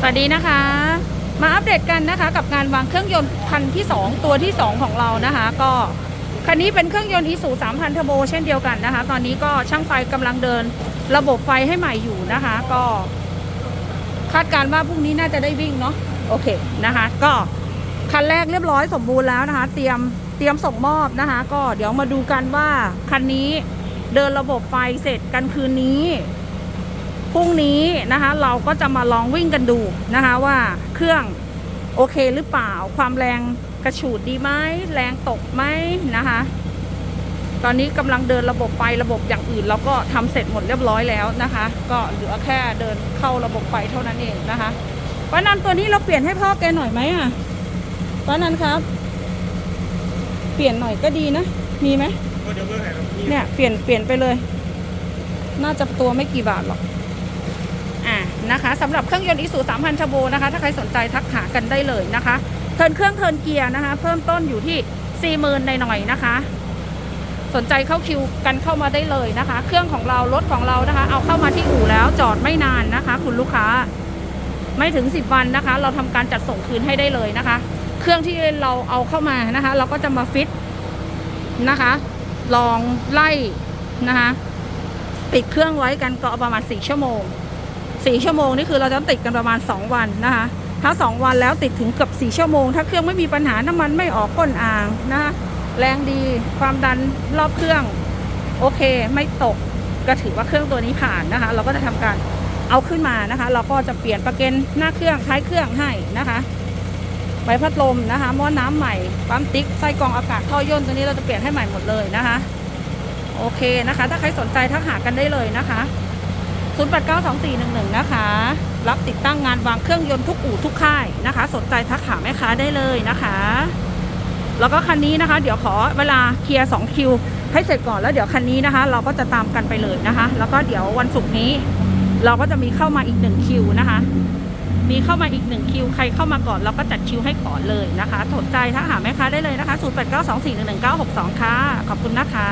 สวัสดีนะคะ มาอัปเดตกันนะคะ กับงานวางเครื่องยนต์คันที่ 2 ตัวที่ 2 ของเรานะคะ ก็คันนี้เป็นเครื่องยนต์ Isuzu 3,000 Turbo เช่นเดียวกันนะคะ ตอนนี้ก็ช่างไฟกำลังเดินระบบไฟให้ใหม่อยู่นะคะ ก็ คาดการณ์ว่าพรุ่งนี้น่าจะได้วิ่งเนาะโอเคนะคะ ก็คันแรกเรียบร้อยสมบูรณ์แล้วนะคะ เตรียมเตรียมส่งมอบนะคะ ก็เดี๋ยวมาดูกันว่าคันนี้เดินระบบไฟเสร็จกันคืนนี้ พรุ่งนี้นะคะเราก็จะมาลองวิ่งกันดูนะคะว่าเครื่องโอเคหรือเปล่า ความแรงกระฉูดดีไหมแรงตกไหมนะคะ ตอนนี้กำลังเดินระบบไฟระบบอย่างอื่น เราก็ทำเสร็จหมดเรียบร้อยแล้วนะคะ ก็เหลือแค่เดินเข้าระบบไฟเท่านั้นเองนะคะป้านันตัวนี้เราเปลี่ยนให้พ่อแกหน่อยไหมอะป้านันครับ เปลี่ยนหน่อยก็ดีนะ มีไหมก็เดี๋ยวเมื่อไหร่ครับพี่เนี่ยเปลี่ยนเปลี่ยนไปเลย น่าจะตัวไม่กี่บาทหรอกอ่านะคะ สำหรับเครื่องยนต์ Isuzu 3,000 Turbo นะคะ ถ้าใครสนใจทักหากันได้เลยนะคะ เทินเครื่องเทินเกียร์นะคะ เพิ่มต้นอยู่ที่ 40,000ในหน่อยๆนะคะ สนใจเข้าคิวกันเข้ามาได้เลยนะคะ เครื่องของเรารถของเรานะคะ เอาเข้ามาที่อู่แล้วจอดไม่นานนะคะ คุณลูกค้าไม่ถึง 10 วันนะคะ เราทำการจัดส่งคืนให้ได้เลยนะคะ เครื่องที่เราเอาเข้ามานะคะ เราก็จะมาฟิตนะคะ ลองไล่นะคะ ติดเครื่องไว้กันก็ประมาณ 4 ชั่วโมง 4 ชั่วโมงนี่คือเราจะติดกันประมาณ 2 วันนะคะถ้า 2 วันแล้วติดถึงเกือบ4ชั่วโมง ถ้าเครื่องไม่มีปัญหาน้ำมันไม่ออกก้นอ่างนะคะแรงดีความดันรอบเครื่อง โอเคไม่ตกก็ถือว่าเครื่องตัวนี้ผ่านนะคะ เราก็จะทำการเอาขึ้นมานะคะ เราก็จะเปลี่ยนประเกันหน้าเครื่องท้ายเครื่องให้นะคะใบพัดลมนะคะม้อน้ำใหม่ปั๊มติ๊กไส้กรองอากาศท่อย่นตัวนี้เราจะเปลี่ยนให้ใหม่หมดเลยนะคะ โอเคนะคะ ถ้าใครสนใจทักหากันได้เลยนะคะ 08924111 นะคะ รับติดตั้งงานวางเครื่องยนต์ทุกอู่ทุกค่ายนะคะ สนใจทักหาแม่ค้าได้เลยนะคะ แล้วก็คันนี้นะคะ เดี๋ยวขอเวลาเคลียร์2คิวให้เสร็จก่อนแล้วเดี๋ยวคันนี้นะคะ เราก็จะตามกันไปเลยนะคะ แล้วก็เดี๋ยววันศุกร์นี้ เราก็จะมีเข้ามาอีกหนึ่งคิวนะคะ มีเข้ามาอีกหนึ่งคิว ใครเข้ามาก่อนเราก็จัดคิวให้ก่อนเลยนะคะสนใจทักหาแม่ค้าได้เลยนะคะ 0892411962 ค่ะ ขอบคุณนะคะ